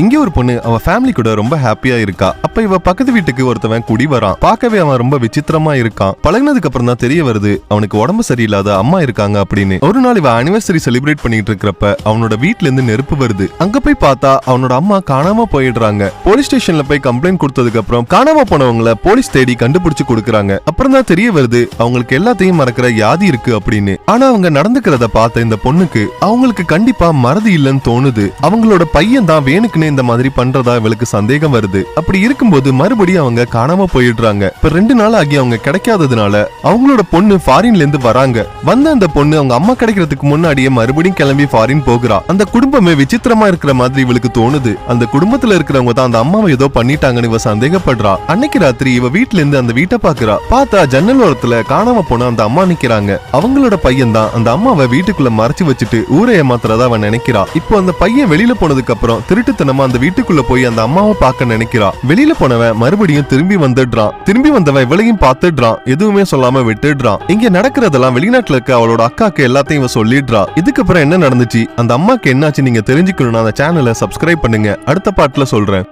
இங்க ஒரு பொண்ணு அவ ஃபேமிலி கூட ரொம்ப ஹாப்பியா இருக்கா. அப்ப இவ பக்கத்து வீட்டுக்கு ஒருத்தவன் குடி வரான். பார்க்கவே அவன் ரொம்ப விசித்திரமா இருக்கான். பழகுனதுக்கு அப்புறம் தான் தெரிய வருது அவனுக்கு உடம்பு சரியில்லாத அம்மா இருக்காங்க அப்படின்னு. ஒரு நாள் இவ அனிவர்சரி செலிப்ரேட் பண்ணிட்டு இருக்கிறப்ப அவனோட வீட்ல இருந்து நெருப்பு வருது. அங்க போய் பார்த்தா அவனோட அம்மா காணாம போயிடுறாங்க. போலீஸ் ஸ்டேஷன்ல போய் கம்ப்ளைண்ட் கொடுத்ததுக்கு அப்புறம் காணாம போனவங்கள போலீஸ் தேடி கண்டுபிடிச்சு கொடுக்கறாங்க. அப்புறம் தான் தெரிய வருது அவங்களுக்கு எல்லாத்தையும் மறக்கிற வியாதி இருக்கு அப்படின்னு. ஆனா அவங்க நடந்துக்கிறத பார்த்த இந்த பொண்ணுக்கு அவங்களுக்கு கண்டிப்பா மறதி இல்லைன்னு தோணுது. அவங்களோட பையன் தான் வேணுக்குன்னு இந்த மாதிரி பண்றதா இவளுக்கு சந்தேகம் வருது. அப்படி இருக்கும்போது மறுபடியும் அவங்க காணாம போயிடுறாங்க. இப்ப ரெண்டு நாள் ஆகி அவங்க கிடைக்காததுனால அவங்களோட பொண்ணு ஃபாரின்ல இருந்து வராங்க. வந்த அந்த பொண்ணு அவங்க அம்மா கிடைக்கிறதுக்கு முன்னாடியே மறுபடியும் கிளம்பி ஃபாரின் போகிறா. அந்த குடும்பமே விசித்திரமா இருக்கிற மாதிரி இவளுக்கு தோணுது. அந்த குடும்பத்துல இருக்கிறவங்க தான் அந்த அம்மாவை ஏதோ பண்ணிட்டாங்கன்னு இவ சந்தேகப்படுறா. அன்னைக்கு ராத்திரி இவ வீட்டுல இருந்து அந்த வீட்டை பாக்குறா. பார்த்தா ஜன்னல் ஓரத்துல காணாம போன அந்த அம்மா நிக்கிறாங்க. அவங்களோட பையன் தான் அந்த அம்மாவை வீட்டுக்குள்ள மறைச்சு வச்சுட்டு ஊரை ஏமாத்துறதா அவன் நினைக்கிறா. இப்போ அந்த பையன் வெளியில போனதுக்கு அப்புறம் திருட்டுத்தனம் அந்த வீட்டுக்குள்ள போய் அந்த அம்மாவை பார்க்க நினைக்கிறா. வெளியில போனவன் மறுபடியும் திரும்பி வந்துடுறான். திரும்பி வந்தவன் இவளையும் பார்த்துடுறான். எதுவுமே சொல்லாம விட்டுடுறான். இங்க நடக்கிறதெல்லாம் வெளிநாட்டுல இருக்க அவளோட அக்காக்கு எல்லாத்தையும் இவ சொல்லிடுறா. இதுக்கப்புறம் என்ன நடந்துச்சு? அந்த அம்மாக்கு என்னாச்சு நீங்க தெரிஞ்சுக்கணும்னா அந்த சேனலை சப்ஸ்கிரைப் பண்ணுங்க. அடுத்த பாட்டுல சொல்றேன்.